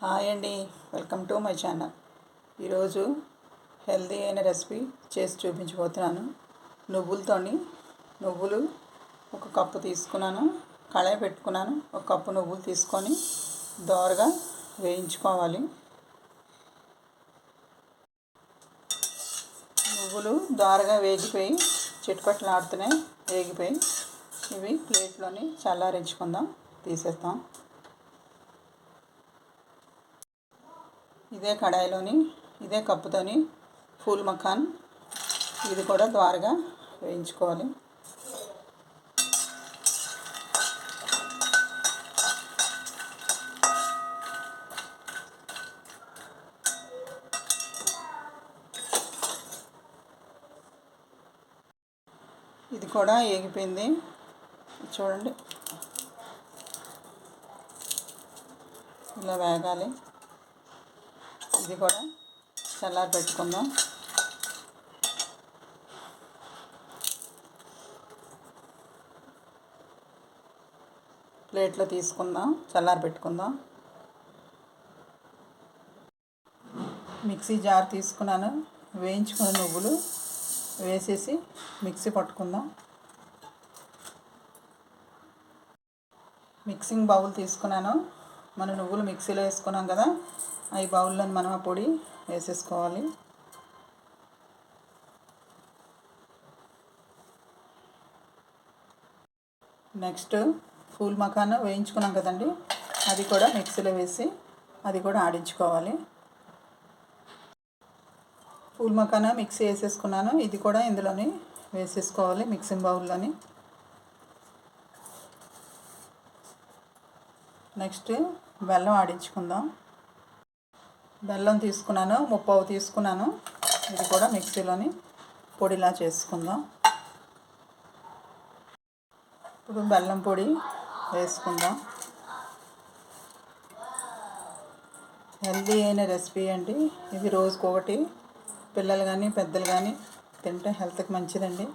Hi అండి. Welcome to my channel. ఈరోజు healthy అయిన రెసిపీ చేసి చూపించబోతున్నాను. నువ్వులతోని నువ్వులు ఒక కప్పు తీసుకున్నాను. కళాయి పెట్టుకున్నాను. ఒక కప్పు నువ్వులు తీసుకొని దోరగా వేయించుకోవాలి. నువ్వులు దోరగా వేగిపోయి చిట్పట్లు ఆడుతున్నాయి వేగిపోయి ఇవి ప్లేట్లోని చల్లారించుకుందాం. తీసేస్తాం. ఇదే కడాయిలోని ఇదే కప్పుతోని ఫూల్ మఖాన్. ఇది కూడా ద్వారగా వేయించుకోవాలి. ఇది కూడా ఏగిపోయింది. చూడండి. ఇలా వేగాలి. ఇది కూడా చల్లారి పెట్టుకుందాం. ప్లేట్లో తీసుకుందాం చల్లారి పెట్టుకుందాం. మిక్సీ జార్ తీసుకున్నాను వేయించుకున్న నువ్వులు వేసేసి మిక్సీ పట్టుకుందాం. మిక్సింగ్ బౌల్ తీసుకున్నాను మన నువ్వులు మిక్సీలో వేసుకున్నాం కదా ఈ బౌల్లో మనం ఆ పొడి వేసేసుకోవాలి. నెక్స్ట్ ఫూల్ మకాన వేయించుకున్నాం కదండి అది కూడా మిక్సీలో వేసి అది కూడా ఆడించుకోవాలి. ఫూల్ మకాన మిక్సీ వేసేసుకున్నాను ఇది కూడా ఇందులోని వేసేసుకోవాలి మిక్సింగ్ బౌల్లోని. నెక్స్ట్ బెల్లం ఆడించుకుందాం. బెల్లం తీసుకున్నాను ముప్పావు తీసుకున్నాను. ఇది కూడా మిక్సీలోని పొడిలా చేసుకుందాం. ఇప్పుడు బెల్లం పొడి వేసుకుందాం. హెల్దీ అయిన రెసిపీ అండి. ఇది రోజుకొకటి పిల్లలు కానీ పెద్దలు కానీ తింటే హెల్త్కి మంచిదండి.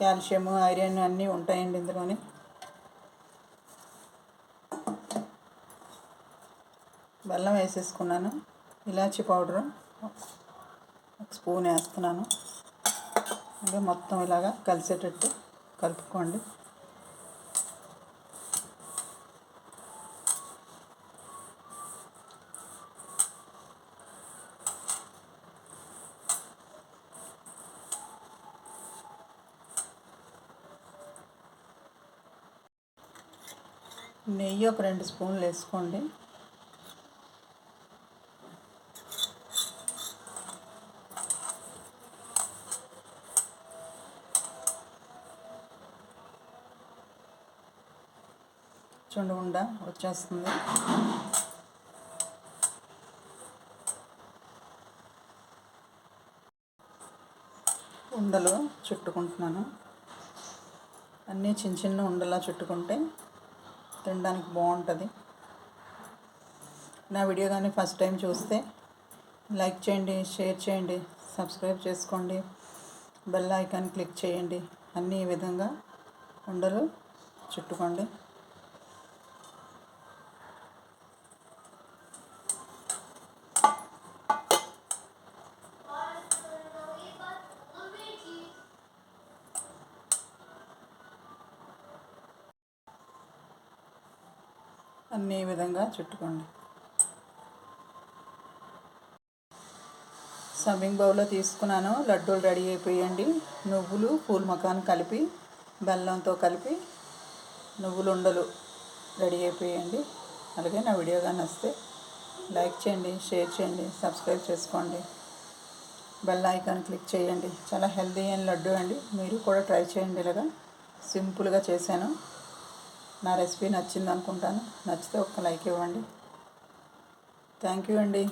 కాల్షియము ఐరన్ అన్నీ ఉంటాయండి ఇందులోని. బెల్లం వేసేసుకున్నాను. ఇలాచి పౌడరు ఒక స్పూన్ వేస్తున్నాను. అంటే మొత్తం ఇలాగా కలిసేటట్టు కలుపుకోండి. నెయ్యి ఒక రెండు స్పూన్లు వేసుకోండి. చూడండి ఉండ వచ్చేస్తుంది. ఉండలు చుట్టుకుంటున్నాను. అన్నీ చిన్న చిన్న ఉండలా చుట్టుకుంటే తినడానికి బాగుంటుంది. నా వీడియో కానీ ఫస్ట్ టైం చూస్తే లైక్ చేయండి షేర్ చేయండి సబ్స్క్రైబ్ చేసుకోండి బెల్ ఐకాన్ క్లిక్ చేయండి. అన్నీ ఈ విధంగా ఉండలు చుట్టుకోండి. అన్ని విధంగా చుట్టుకోండి. సమ్మింగ్ బౌల్లో తీసుకున్నాను. లడ్డూలు రెడీ అయిపోయండి. నువ్వులు పూల్ మకాన్ కలిపి బెల్లంతో కలిపి నువ్వులు ఉండలు రెడీ అయిపోయండి. అలాగే నా వీడియో కానీ వస్తే లైక్ చేయండి షేర్ చేయండి సబ్స్క్రైబ్ చేసుకోండి. బెల్ ఐకాన్ క్లిక్ చేయండి. చాలా హెల్దీ అయిన లడ్డు అండి. మీరు కూడా ట్రై చేయండి ఇలాగా. సింపుల్గా చేశాను. నా రెసిపీ నచ్చింది అనుకుంటాను నచ్చితే ఒక లైక్ ఇవ్వండి. థ్యాంక్ యూ అండి.